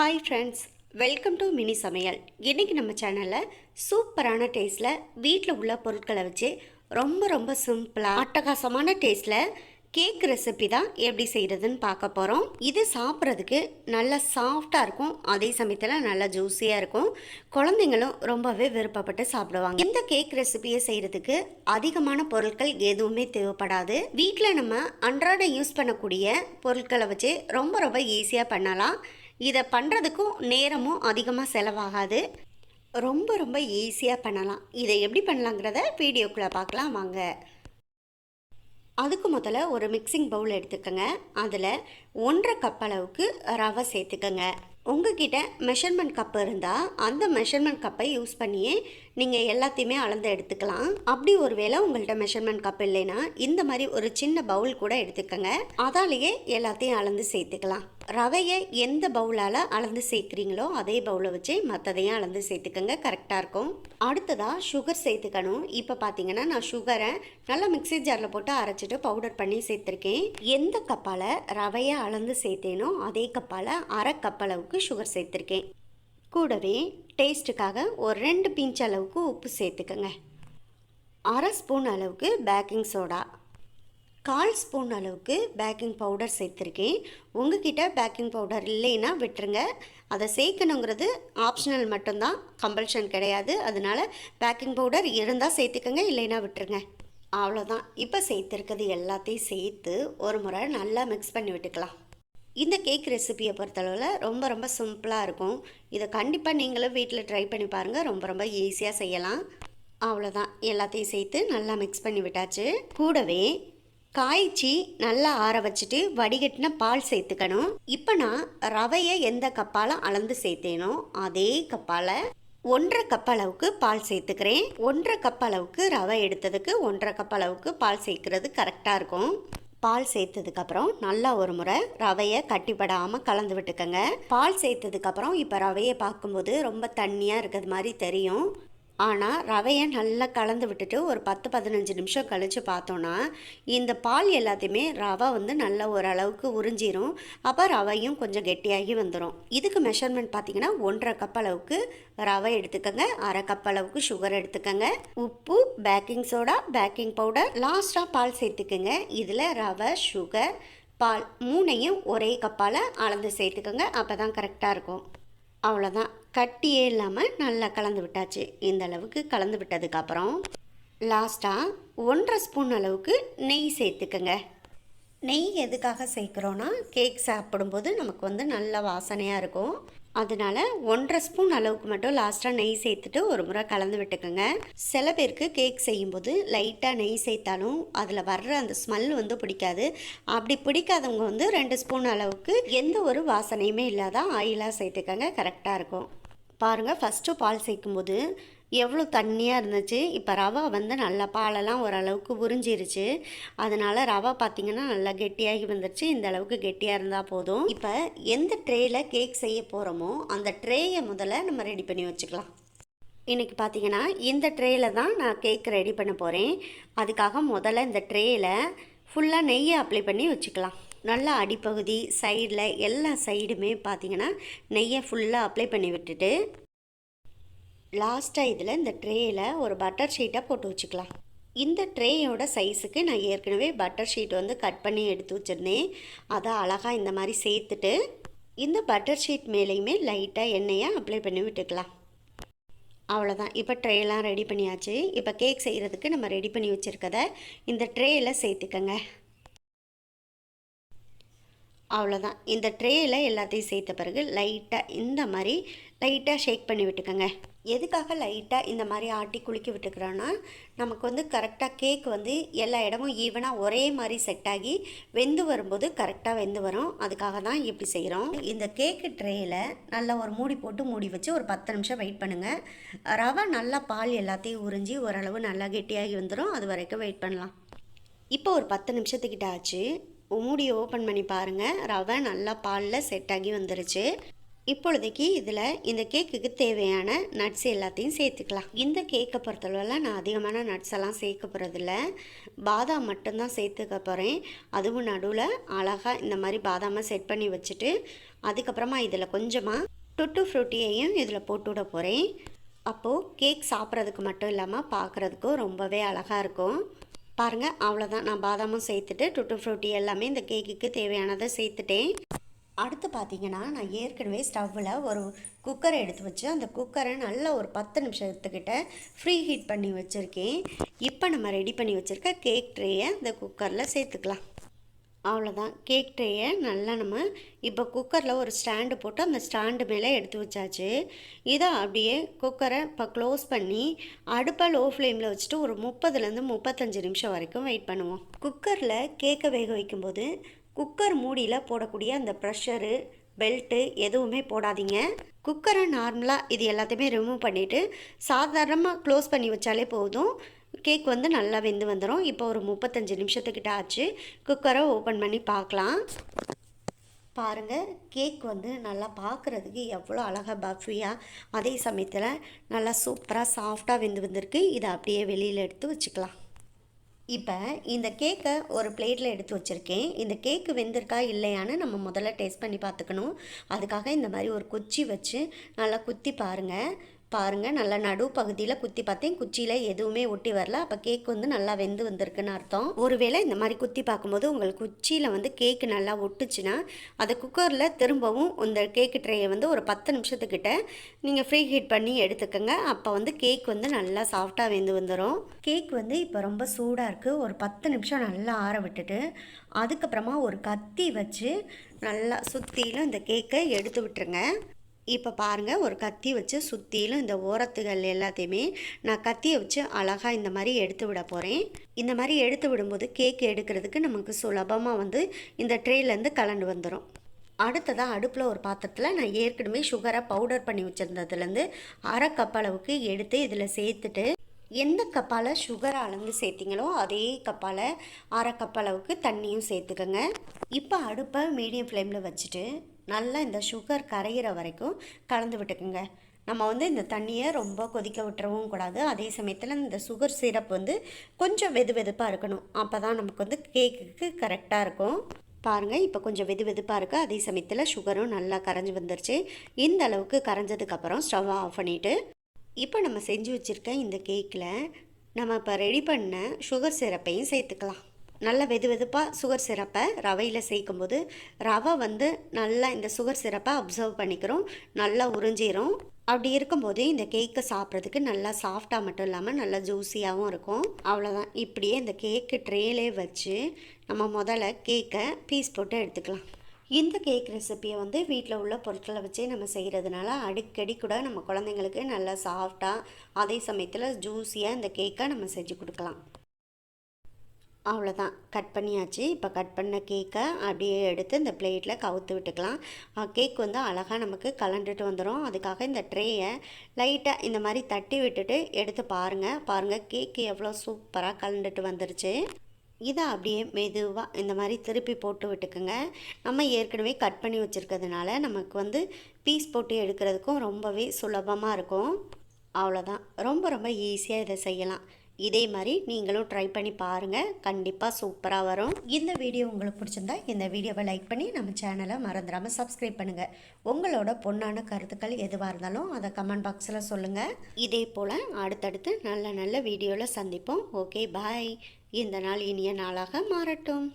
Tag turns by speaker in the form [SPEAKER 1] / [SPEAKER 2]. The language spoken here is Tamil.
[SPEAKER 1] Hi friends welcome to mini Samayal இன்றைக்கி நம்ம சேனலில் சூப்பரான டேஸ்ட்டில் வீட்டில் உள்ள பொருட்களை வச்சு ரொம்ப ரொம்ப சிம்பிளாக அட்டகாசமான டேஸ்ட்டில் கேக் ரெசிபி தான் எப்படி செய்கிறதுன்னு பார்க்க போகிறோம் இது சாப்பிட்றதுக்கு நல்லா சாஃப்டாக இருக்கும். அதே சமயத்தில் நல்லா ஜூஸியாக இருக்கும். குழந்தைங்களும் ரொம்பவே விருப்பப்பட்டு சாப்பிடுவாங்க. இந்த கேக் ரெசிபியை செய்கிறதுக்கு அதிகமான பொருட்கள் எதுவுமே தேவைப்படாது. வீட்டில் நம்ம அன்றாட யூஸ் பண்ணக்கூடிய பொருட்களை வச்சு ரொம்ப ரொம்ப ஈஸியாக பண்ணலாம். இதை பண்ணுறதுக்கும் நேரமும் அதிகமாக செலவாகாது. ரொம்ப ரொம்ப ஈஸியாக பண்ணலாம். இதை எப்படி பண்ணலாங்கிறத வீடியோக்குள்ளே பார்க்கலாம் வாங்க. அதுக்கு முதல்ல ஒரு மிக்சிங் பவுல் எடுத்துக்கோங்க. அதில் ஒன்றரை கப் அளவுக்கு ரவை சேர்த்துக்கோங்க. உங்ககிட்ட மெஷர்மெண்ட் கப் இருந்தால் அந்த மெஷர்மெண்ட் கப்பை யூஸ் பண்ணியே நீங்கள் எல்லாத்தையுமே அளந்து எடுத்துக்கலாம். அப்படி ஒரு வேளை உங்கள்கிட்ட மெஷர்மெண்ட் கப் இல்லைன்னா இந்த மாதிரி ஒரு சின்ன பவுல் கூட எடுத்துக்கோங்க. அதாலேயே எல்லாத்தையும் அளந்து சேர்த்துக்கலாம். ரவையை எந்த பவுலால் அளந்து சேர்க்குறீங்களோ அதே பவுலை வச்சு மற்றதையும் அளந்து சேர்த்துக்கோங்க. கரெக்டாக இருக்கும். அடுத்ததாக சுகர் சேர்த்துக்கணும். இப்போ பார்த்தீங்கன்னா நான் சுகரை நல்லா மிக்ஸி ஜாரில் போட்டு அரைச்சிட்டு பவுடர் பண்ணி சேர்த்துருக்கேன். எந்த கப்பால் ரவையை அளந்து சேர்த்தேனோ அதே கப்பால் அரை கப் அளவுக்கு சுகர் சேர்த்துருக்கேன். கூடவே டேஸ்ட்டுக்காக ஒரு ரெண்டு பிஞ்ச் அளவுக்கு உப்பு சேர்த்துக்கோங்க. அரை ஸ்பூன் அளவுக்கு பேக்கிங் சோடா கால் ஸ்பூன் அளவுக்கு பேக்கிங் பவுடர் சேர்த்துருக்கேன். உங்ககிட்ட பேக்கிங் பவுடர் இல்லைன்னா விட்டுருங்க. அதை சேர்க்கணுங்கிறது ஆப்ஷனல் மட்டும்தான். கம்பல்ஷன் கிடையாது. அதனால் பேக்கிங் பவுடர் இருந்தால் சேர்த்துக்கோங்க இல்லைன்னா விட்டுருங்க. அவ்வளோதான் இப்போ சேர்த்துருக்கிறது எல்லாத்தையும் சேர்த்து ஒரு முறை நல்லா மிக்ஸ் பண்ணி விட்டுக்கலாம். இந்த கேக் ரெசிபியை பொறுத்தளவில் ரொம்ப ரொம்ப சிம்பிளாக இருக்கும். இதை கண்டிப்பாக நீங்களும் வீட்டில் ட்ரை பண்ணி பாருங்கள் ரொம்ப ரொம்ப ஈஸியாக செய்யலாம். அவ்வளோதான் எல்லாத்தையும் சேர்த்து நல்லா மிக்ஸ் பண்ணி விட்டாச்சு. கூடவே காய்ச்சி நல்லா ஆற வச்சுட்டு வடிகட்டின பால் சேர்த்துக்கணும். இப்போ நான் ரவையை எந்த கப்பால் அளந்து சேர்த்தேனோ அதே கப்பால் ஒன்றரை கப் அளவுக்கு பால் சேர்த்துக்கிறேன். ஒன்றரை கப் அளவுக்கு ரவை எடுத்ததுக்கு ஒன்றரை கப் அளவுக்கு பால் சேர்க்கறது கரெக்டாக இருக்கும். பால் சேர்த்ததுக்கப்புறம் நல்லா ஒரு முறை ரவையை கட்டிப்படாமல் கலந்து விட்டுக்கோங்க. பால் சேர்த்ததுக்கப்புறம் இப்போ ரவையை பார்க்கும்போது ரொம்ப தண்ணியாக இருக்கிறது மாதிரி தெரியும். ஆனால் ரவையை நல்லா கலந்து விட்டுட்டு ஒரு பத்து பதினஞ்சு நிமிஷம் கழித்து பார்த்தோன்னா இந்த பால் எல்லாத்தையுமே ரவை வந்து நல்லா ஓரளவுக்கு உறிஞ்சிரும். அப்போ ரவையும் கொஞ்சம் கெட்டியாகி வந்துடும் இதுக்கு மெஷர்மெண்ட் பார்த்தீங்கன்னா ஒன்றரை கப் அளவுக்கு ரவை எடுத்துக்கோங்க. அரை கப் அளவுக்கு சுகர் எடுத்துக்கோங்க. உப்பு பேக்கிங் சோடா பேக்கிங் பவுடர் லாஸ்ட்டாக பால் சேர்த்துக்கோங்க. இதில் ரவை சுகர் பால் மூணையும் ஒரே கப்பால் அளந்து சேர்த்துக்கோங்க. அப்போ தான் கரெக்டாக இருக்கும். அவ்வளோதான் கட்டியே இல்லாமல் நல்லா கலந்து விட்டாச்சு. இந்த அளவுக்கு கலந்து விட்டதுக்கப்புறம் லாஸ்ட்டாக ஒன்றரை ஸ்பூன் அளவுக்கு நெய் சேர்த்துக்கங்க. நெய் எதுக்காக சேர்க்குறோன்னா கேக் சாப்பிடும்போது நமக்கு வந்து நல்ல வாசனையாக இருக்கும். அதனால ஒன்றரை ஸ்பூன் அளவுக்கு மட்டும் லாஸ்ட்டாக நெய் சேர்த்துட்டு ஒரு முறை கலந்து விட்டுக்கோங்க. சில பேருக்கு கேக் செய்யும்போது லைட்டாக நெய் சேர்த்தாலும் அதில் வர்ற அந்த ஸ்மெல் வந்து பிடிக்காது. அப்படி பிடிக்காதவங்க வந்து ரெண்டு ஸ்பூன் அளவுக்கு எந்த ஒரு வாசனையுமே இல்லாத ஆயிலாக சேர்த்துக்கோங்க கரெக்டாக இருக்கும். பாருங்கள் ஃபஸ்ட்டு பால் சேர்க்கும்போது எவ்வளோ தண்ணியாக இருந்துச்சு? இப்போ ரவை வந்து நல்லா பாலெல்லாம் ஓரளவுக்கு உறிஞ்சிருச்சு. அதனால் ரவை பார்த்திங்கன்னா நல்லா கெட்டியாகி வந்துருச்சு. இந்த அளவுக்கு கெட்டியாக இருந்தால் போதும். இப்போ எந்த ட்ரேயில் கேக் செய்ய போகிறோமோ அந்த ட்ரேயை முதல்ல நம்ம ரெடி பண்ணி வச்சுக்கலாம். இன்றைக்கி பார்த்தீங்கன்னா இந்த ட்ரேயில் தான் நான் கேக் ரெடி பண்ண போகிறேன் அதுக்காக முதல்ல இந்த ட்ரேயில் ஃபுல்லாக நெய்யை அப்ளை பண்ணி வச்சுக்கலாம். நல்லா அடிப்பகுதி சைடில் எல்லா சைடுமே பார்த்திங்கன்னா நெய்யை ஃபுல்லாக அப்ளை பண்ணி விட்டுட்டு லாஸ்ட்டாக இதில் இந்த ட்ரேயில் ஒரு பட்டர் ஷீட்டை போட்டு வச்சுக்கலாம். இந்த ட்ரேயோட சைஸுக்கு நான் ஏற்கனவே பட்டர் ஷீட் வந்து கட் பண்ணி எடுத்து வச்சுருந்தேன். அதை அழகாக இந்த மாதிரி சேர்த்துட்டு இந்த பட்டர் ஷீட் மேலேயுமே லைட்டாக எண்ணெயை அப்ளை பண்ணி விட்டுக்கலாம். அவ்வளோதான் இப்போ ட்ரேலாம் ரெடி பண்ணியாச்சு. இப்போ கேக் செய்கிறதுக்கு நம்ம ரெடி பண்ணி வச்சுருக்கத இந்த ட்ரேயில் சேர்த்துக்கங்க. அவ்வளோதான் இந்த ட்ரேயில் எல்லாத்தையும் சேர்த்த பிறகு லைட்டாக இந்த மாதிரி லைட்டாக ஷேக் பண்ணி விட்டுக்கோங்க. எதுக்காக லைட்டாக இந்த மாதிரி ஆட்டி குளிக்க விட்டுக்கிறோன்னா நமக்கு வந்து கரெக்டாக கேக் வந்து எல்லா இடமும் ஈவனாக ஒரே மாதிரி செட் ஆகி வெந்து வரும்போது கரெக்டாக வெந்து வரும். அதுக்காக தான் இப்படி செய்கிறோம் இந்த கேக்கு ட்ரேயில் நல்லா ஒரு மூடி போட்டு மூடி வச்சு ஒரு பத்து நிமிஷம் வெயிட் பண்ணுங்கள் ரவை நல்லா பால் எல்லாத்தையும் உறிஞ்சி ஓரளவு நல்லா கெட்டியாகி வந்துடும் அது வரைக்கும் வெயிட் பண்ணலாம். இப்போ ஒரு பத்து நிமிஷத்துக்கிட்ட ஆச்சு. மூடியை ஓப்பன் பண்ணி பாருங்கள் ரவை நல்லா பாலில் செட் ஆகி வந்துருச்சு. இப்பொழுதைக்கு இதில் இந்த கேக்குக்கு தேவையான நட்ஸ் எல்லாத்தையும் சேர்த்துக்கலாம். இந்த கேக்கை பொறுத்தளவில் நான் அதிகமான நட்ஸ் எல்லாம் சேர்க்க போகிறதில்ல பாதாம் மட்டும்தான் சேர்த்துக்க போகிறேன் அதுவும் நடுவில் அழகாக இந்த மாதிரி பாதாமை செட் பண்ணி வச்சுட்டு அதுக்கப்புறமா இதில் கொஞ்சமாக டொட்டு ஃப்ரூட்டியையும் இதில் போட்டு விட போகிறேன் அப்போது கேக் சாப்பிட்றதுக்கு மட்டும் இல்லாமல் பார்க்குறதுக்கும் ரொம்பவே அழகாக இருக்கும். பாருங்கள் அவ்வளோதான் நான் பாதாமும் சேர்த்துட்டு டுட்டு ஃப்ரூட்டி எல்லாமே இந்த கேக்குக்கு தேவையானதை சேர்த்துட்டேன். அடுத்து பார்த்தீங்கன்னா நான் ஏற்கனவே ஸ்டவ்வில் ஒரு குக்கரை எடுத்து வச்சு அந்த குக்கரை நல்ல ஒரு பத்து நிமிஷத்துக்கிட்ட ஃப்ரீ ஹீட் பண்ணி வச்சுருக்கேன். இப்போ நம்ம ரெடி பண்ணி வச்சுருக்க கேக் ட்ரேயை இந்த குக்கரில் சேர்த்துக்கலாம். அவ்வளோதான் கேக் ட்ரேயை நல்லா நம்ம இப்போ குக்கரில் ஒரு ஸ்டாண்டு போட்டு அந்த ஸ்டாண்டு மேலே எடுத்து வச்சாச்சு. இதை அப்படியே குக்கரை இப்போ க்ளோஸ் பண்ணி அடுப்பை லோ ஃப்ளேமில் வச்சுட்டு ஒரு முப்பதுலேருந்து முப்பத்தஞ்சு நிமிஷம் வரைக்கும் வெயிட் பண்ணுவோம். குக்கரில் கேக்கை வேக வைக்கும்போது குக்கர் மூடியில் போடக்கூடிய அந்த ப்ரெஷரு பெல்ட்டு எதுவுமே போடாதீங்க. குக்கரை நார்மலாக இது எல்லாத்தையுமே ரிமூவ் பண்ணிவிட்டு சாதாரணமாக க்ளோஸ் பண்ணி வச்சாலே போதும். கேக் வந்து நல்லா வெந்து வந்துடும் இப்போ ஒரு முப்பத்தஞ்சு நிமிஷத்துக்கிட்ட ஆச்சு. குக்கரை ஓப்பன் பண்ணி பார்க்கலாம். பாருங்கள் கேக் வந்து நல்லா பார்க்குறதுக்கு எவ்வளோ அழகாக பஃபியாக அதே சமயத்தில் நல்லா சூப்பராக சாஃப்டாக வெந்து வந்திருக்கு. இதை அப்படியே வெளியில் எடுத்து வச்சுக்கலாம். இப்போ இந்த கேக்கை ஒரு பிளேட்டில் எடுத்து வச்சுருக்கேன். இந்த கேக்கு வெந்திருக்கா இல்லையான்னு நம்ம முதல்ல டேஸ்ட் பண்ணி பார்த்துக்கணும். அதுக்காக இந்த மாதிரி ஒரு குச்சி வச்சு நல்லா குத்தி பாருங்கள் பாருங்கள் நல்லா நடு பகுதியில் குத்தி பார்த்தேன். குச்சியில் எதுவுமே ஒட்டி வரல. அப்போ கேக் வந்து நல்லா வெந்து வந்திருக்குன்னு அர்த்தம். ஒருவேளை இந்த மாதிரி குத்தி பார்க்கும்போது உங்களுக்கு குச்சியில் வந்து கேக்கு நல்லா ஒட்டுச்சுன்னா அதை குக்கரில் திரும்பவும் இந்த கேக்கு ட்ரேயை வந்து ஒரு பத்து நிமிஷத்துக்கிட்ட நீங்கள் ஃப்ரீ ஹீட் பண்ணி எடுத்துக்கோங்க. அப்போ வந்து கேக் வந்து நல்லா சாஃப்டாக வெந்து வந்துடும் கேக் வந்து இப்போ ரொம்ப சூடாக இருக்குது ஒரு பத்து நிமிஷம் நல்லா ஆற விட்டுட்டு அதுக்கப்புறமா ஒரு கத்தி வச்சு நல்லா சுற்றிலும் இந்த கேக்கை எடுத்து விட்டுருங்க. இப்போ பாருங்கள் ஒரு கத்தி வச்சு சுற்றிலும் இந்த ஓரத்துகள் எல்லாத்தையுமே நான் கத்தியை வச்சு அழகாக இந்த மாதிரி எடுத்து விட போகிறேன் இந்த மாதிரி எடுத்து விடும்போது கேக் எடுக்கிறதுக்கு நமக்கு சுலபமாக வந்து இந்த ட்ரேலேருந்து கலண்டு வந்துடும் அடுத்ததாக அடுப்பில் ஒரு பாத்திரத்தில் நான் ஏற்கனவே சுகரை பவுடர் பண்ணி வச்சுருந்ததுலேருந்து அரை கப் அளவுக்கு எடுத்து இதில் சேர்த்துட்டு எந்த கப்பால் சுகரை அளந்து சேர்த்திங்களோ அதே கப்பால் அரை கப் அளவுக்கு தண்ணியும் சேர்த்துக்கோங்க. இப்போ அடுப்பை மீடியம் ஃப்ளேமில் வச்சுட்டு நல்லா இந்த சுகர் கரையிற வரைக்கும் கலந்து விட்டுக்குங்க. நம்ம வந்து இந்த தண்ணியை ரொம்ப கொதிக்க விட்டுறவும் கூடாது. அதே சமயத்தில் இந்த சுகர் சிரப் வந்து கொஞ்சம் வெது வெதுப்பாக இருக்கணும். அப்போ தான் நமக்கு வந்து கேக்குக்கு கரெக்டாக இருக்கும். பாருங்கள் இப்போ கொஞ்சம் வெது வெதுப்பாக இருக்குது அதே சமயத்தில் சுகரும் நல்லா கரைஞ்சி வந்துருச்சு. இந்த அளவுக்கு கரைஞ்சதுக்கப்புறம் ஸ்டவ் ஆஃப் பண்ணிவிட்டு இப்போ நம்ம செஞ்சு வச்சுருக்க இந்த கேக்கில் நம்ம இப்போ ரெடி பண்ண சுகர் சிரப்பையும் சேர்த்துக்கலாம். நல்ல வெது வெதுப்பாக சுகர் சிரப்பை ரவையில் சேர்க்கும்போது ரவை வந்து நல்லா இந்த சுகர் சிரப்பை அப்சர்வ் பண்ணிக்கிறோம் நல்லா உறிஞ்சிரும். அப்படி இருக்கும்போது இந்த கேக்கை சாப்பிட்றதுக்கு நல்லா சாஃப்டாக மட்டும் இல்லாமல் நல்லா ஜூஸியாகவும் இருக்கும். அவ்வளோதான் இப்படியே இந்த கேக்கு ட்ரேலே வச்சு நம்ம முதல்ல கேக்கை பீஸ் போட்டு எடுத்துக்கலாம். இந்த கேக் ரெசிப்பியை வந்து வீட்டில் உள்ள பொருட்களை வச்சே நம்ம செய்கிறதுனால அடிக்கடி கூட நம்ம குழந்தைங்களுக்கு நல்லா சாஃப்டாக அதே சமயத்தில் ஜூஸியாக இந்த கேக்கை நம்ம செஞ்சு கொடுக்கலாம். அவ்வளோதான். கட் பண்ணியாச்சு. இப்போ கட் பண்ண கேக்கை அப்படியே எடுத்து இந்த பிளேட்டில் கவுத்து விட்டுக்கலாம். கேக் வந்து அழகாக நமக்கு கலண்டுட்டு வந்துடும் அதுக்காக இந்த ட்ரேயை லைட்டாக இந்த மாதிரி தட்டி விட்டுட்டு எடுத்து பாருங்கள் பாருங்கள் கேக்கு எவ்வளோ சூப்பராக கலண்டுட்டு வந்துருச்சு. இதை அப்படியே மெதுவாக இந்த மாதிரி திருப்பி போட்டு விட்டுக்குங்க. நம்ம ஏற்கனவே கட் பண்ணி வச்சுருக்கிறதுனால நமக்கு வந்து பீஸ் போட்டு எடுக்கிறதுக்கும் ரொம்பவே சுலபமாக இருக்கும். அவ்வளோதான். ரொம்ப ரொம்ப ஈஸியாக இதை செய்யலாம். இதே மாதிரி நீங்களும் ட்ரை பண்ணி பாருங்கள் கண்டிப்பாக சூப்பராக வரும். இந்த வீடியோ உங்களுக்கு பிடிச்சிருந்தா இந்த வீடியோவை லைக் பண்ணி நம்ம சேனலை மறந்துடாமல் சப்ஸ்கிரைப் பண்ணுங்கள் உங்களோட பொண்ணான கருத்துக்கள் எதுவாக இருந்தாலும் அதை கமெண்ட் பாக்ஸில் சொல்லுங்கள் இதே போல் அடுத்தடுத்து நல்ல நல்ல வீடியோவில் சந்திப்போம். ஓகே பாய் இந்த நாள் இனிய நாளாக மாறட்டும்.